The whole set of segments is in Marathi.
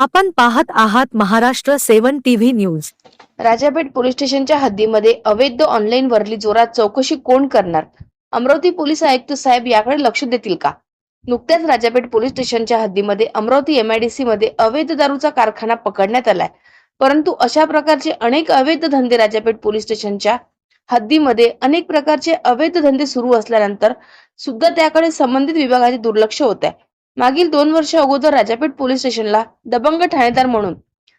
आपण पाहत आहात Maharashtra seven TV news. Rajapeth police स्टेशनच्या हद्दीमध्ये अवैध ऑनलाईन वरली जोरात चौकशी कोण करणार? अमरावती पोलीस आयुक्त साहेब याकडे लक्ष देतील का? नुकत्याच राजापेठ पोलीस स्टेशनच्या हद्दीमध्ये अमरावती एमआयडीसी मध्ये अवैध दारूचा कारखाना पकडण्यात आलाय. परंतु अशा प्रकारचे अनेक अवैध धंदे राजापेठ पोलीस स्टेशनच्या हद्दीमध्ये अनेक प्रकारचे अवैध धंदे सुरू असल्यानंतर सुद्धा त्याकडे संबंधित विभागाचे दुर्लक्ष होत आहे. मागील दोन वर्ष अगोदर राजापेठ पोलीस स्टेशनला दबंग ठाणेदार म्हणून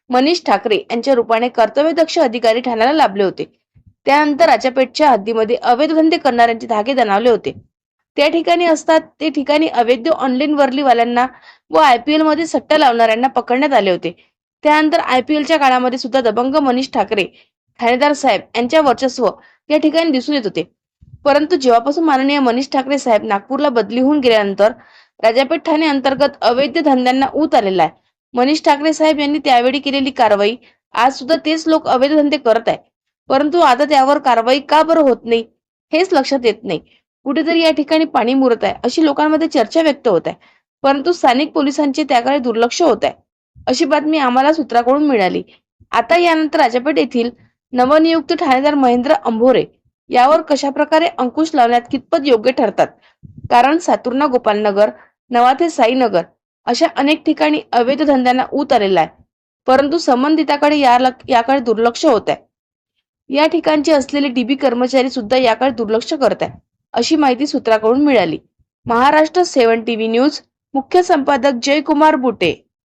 मनीष ठाकरे यांच्या रूपाने कर्तव्यदक्ष अधिकारी ठाण्याला लाभले होते. त्यानंतर राजापेठच्या हद्दीमध्ये अवैध धंदे करणाऱ्यांचे धागे दणावले होते. त्या ठिकाणी असतात ते ठिकाणी अवैध ऑनलाईन वर्लीवाल्यांना व आयपीएलमध्ये सट्टा लावणाऱ्यांना पकडण्यात आले होते. त्यानंतर आयपीएलच्या काळामध्ये सुद्धा दबंग मनीष ठाकरे ठाणेदार साहेब यांच्या वर्चस्व या ठिकाणी दिसून येत होते. परंतु जेव्हापासून माननीय मनीष ठाकरे साहेब नागपूरला बदली होऊन गेल्यानंतर राजापेठ ठाणे अंतर्गत अवैध धंद्यांना ऊत आलेला आहे. मनीष ठाकरे साहेब यांनी त्यावेळी केलेली कारवाई आज सुद्धा तेच लोक अवैध धंदे करत आहे परंतु आता त्यावर कारवाई का बरं होत नाही हेच लक्षात येत नाही. कुठेतरी या ठिकाणी पाणी मुरत आहे अशी लोकांमध्ये चर्चा व्यक्त होत आहे. परंतु स्थानिक पोलिसांचे त्याकडे दुर्लक्ष होत आहे. अशी बातमी आम्हाला सूत्राकडून मिळाली. आता यानंतर राजापेठ येथील नवनियुक्त ठाणेदार महेंद्र अंभोरे यावर कशा प्रकारे अंकुश लावण्यात कितपत योग्य ठरतात? कारण सातुर्णा गोपालनगर नवाथे साईनगर अशा अनेक ठिकाणी अवैध धंद्यांना ऊत आलेला आहे. परंतु संबंधिताकडे याकडे दुर्लक्ष होत आहे या ठिकाणचे असलेले डीबी कर्मचारी सुद्धा याकडे दुर्लक्ष करत आहे अशी माहिती सूत्राकडून मिळाली. महाराष्ट्र सेवन टीव्ही न्यूज मुख्य संपादक जयकुमार बुटे.